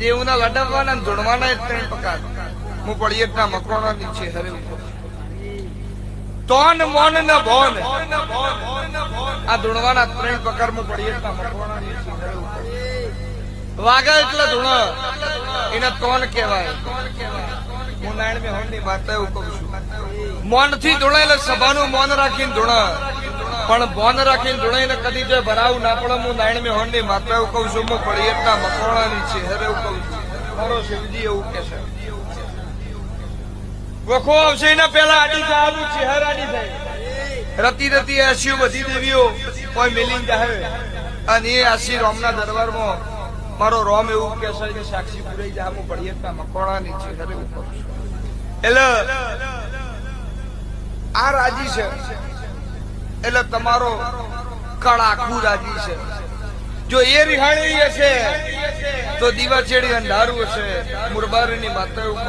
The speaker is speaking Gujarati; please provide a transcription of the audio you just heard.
દેવના લડાવવાના ને ધૂણવાના એ ત્રણ પ્રકાર હું પળિયટના મકોણાની છે હરે. તોન, મોન ન ભોન. આ ધૂણવાના ત્રણ પ્રકાર હું પળિયટના મકોણાની છે હરે એટલે ધૂણ. એને તોન કહેવાય. હું નારાયણ મેં હોનની વાત એવું કહું છું. મોનથી ધૂણાયેલે સભાનું મોન રાખીને ધૂણા. પણ બોન રાખીને ધૂણાઈને કદી જો ભરાવું ના પડે, હું નારાયણ મેં હોનની માતા એવું કહું છું, હું પળિયટના મકોણાની છે, હરે એવું કહું છું. મારો શિવજી એવું કે છે. વખો આવશે એના પહેલા આડી જવાનું છે, હેર થાય રતી રતી આશીઓ બધી દેવીઓ, કોઈ મિલિંગ જાહે. અને એ આશી રોમના દરબારમાં મારો રોમ એવું કે છે કે સાક્ષી પુરાઈ જા, હું પડિયતના મકોણાની છે, હરે એવું કહું છું. એટલે આ રાજી છે. એટલે તમારો કળ આખું છે. જો એ રિહાણી હશે, તો દીવા ચેડી અંધારું હશે. મુરબારીની માતા એવું